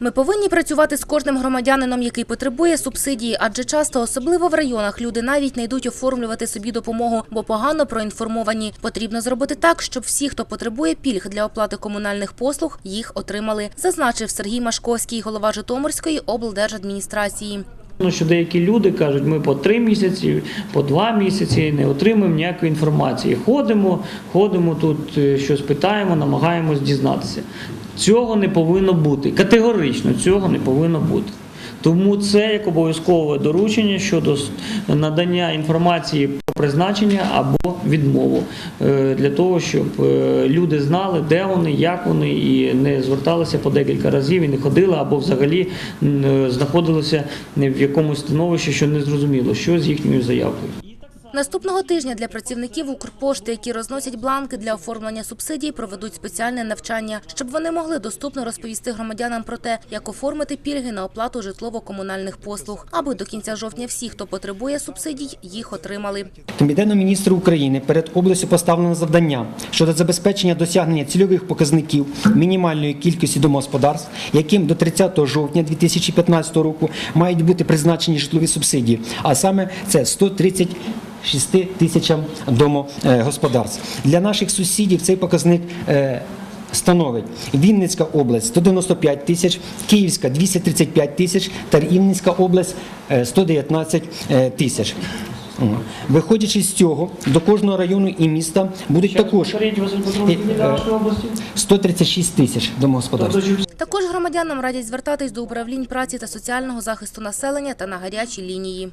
Ми повинні працювати з кожним громадянином, який потребує субсидії, адже часто, особливо в районах, люди навіть не йдуть оформлювати собі допомогу, бо погано проінформовані. Потрібно зробити так, щоб всі, хто потребує пільг для оплати комунальних послуг, їх отримали, зазначив Сергій Машковський, голова Житомирської облдержадміністрації. Ну, що деякі люди кажуть, ми по три місяці, по два місяці не отримуємо ніякої інформації. Ходимо, ходимо тут, е, щось питаємо, намагаємось дізнатися. Цього не повинно бути. Категорично цього не повинно бути. Тому це як обов'язкове доручення щодо надання інформації призначення або відмову е, для того, щоб е, люди знали, де вони, як вони, і не зверталися по декілька разів і не ходили, або взагалі е, знаходилися в якомусь становищі, що не зрозуміло, що з їхньою заявкою. Наступного тижня для працівників Укрпошти, які розносять бланки для оформлення субсидій, проведуть спеціальне навчання, щоб вони могли доступно розповісти громадянам про те, як оформити пільги на оплату житлово-комунальних послуг, аби до кінця жовтня всі, хто потребує субсидій, їх отримали. Комітету міністрів України перед областю поставлено завдання щодо забезпечення досягнення цільових показників мінімальної кількості домогосподарств, яким до 30 жовтня 2015 року мають бути призначені житлові субсидії, а саме це 136 тисячам домогосподарств. Для наших сусідів цей показник е, становить Вінницька область 195 тисяч, Київська 235 тисяч та Рівненська область е, 119 е, тисяч. Виходячи з цього, до кожного району і міста будуть також Повторіть, Василь Петрович, Е, для е, вашої області. 136 тисяч домогосподарств. Тобто, Також громадянам радять звертатись до управлінь праці та соціального захисту населення та на гарячі лінії.